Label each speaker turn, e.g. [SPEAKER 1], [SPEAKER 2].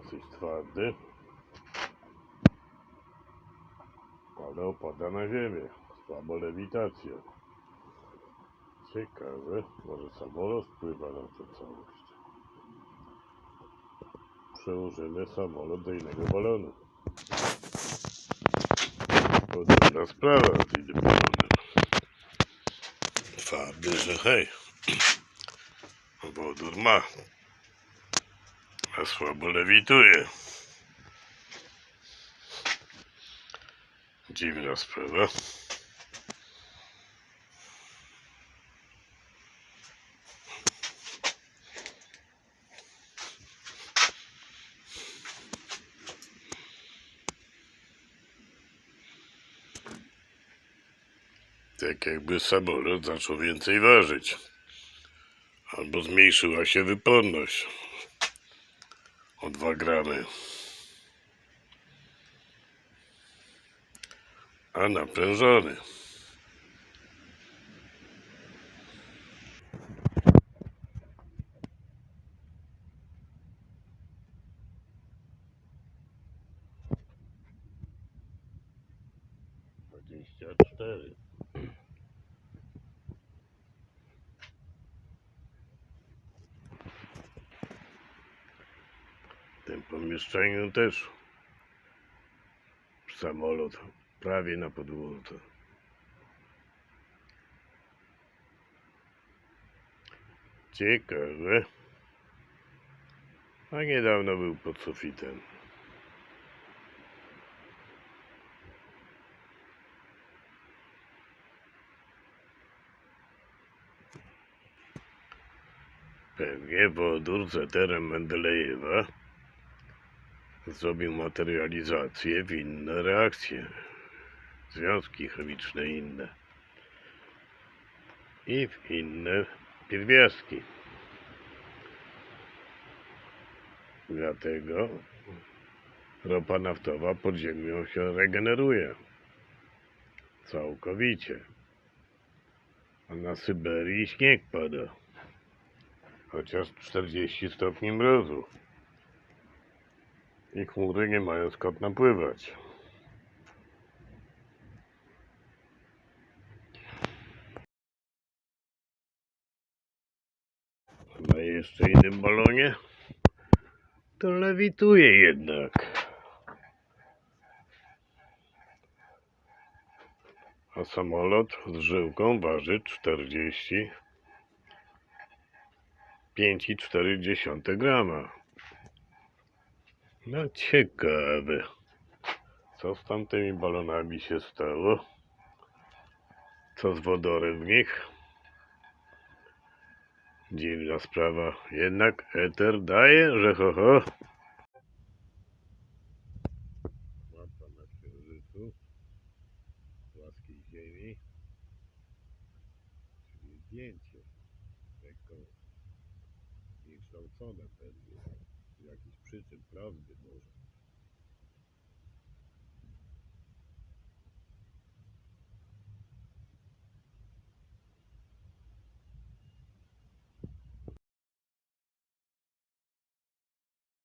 [SPEAKER 1] dosyć twardy. Ale opada na ziemię. Słabo lewitacja. Ciekawe, może samolot wpływa na tę całość. Przełożymy samolot do innego balonu. Podobna sprawa innym balonem. Twardy, że hej. Wodór ma. A słabo lewituje. Dziwna sprawa. Tak jakby samolot zaczął więcej ważyć. Albo zmniejszyła się wyporność o 2 gramy. A naprężony. Dwadzieścia cztery. Pomieszczeniu też samolot prawie na podłodze. Ciekawe. A niedawno był pod sufitem. Pewnie wodór z eterem Mendelejewa zrobił materializację w inne reakcje, związki chemiczne inne i w inne pierwiastki. Dlatego ropa naftowa pod ziemią się regeneruje całkowicie. A na Syberii śnieg pada. Chociaż 40 stopni mrozu i chmury nie mają skąd napływać. Na jeszcze innym balonie to lewituje jednak. A samolot z żyłką waży 40 5,4 grama. No ciekawe, co z tamtymi balonami się stało? Co z wodorem w nich? Dziwna sprawa. Jednak eter daje, że ho ho. Mapa na księżycu. Płaskiej ziemi. Czyli zdjęcie. Lekko zniekształcone pewnie. Z jakichś przyczyn prawdy.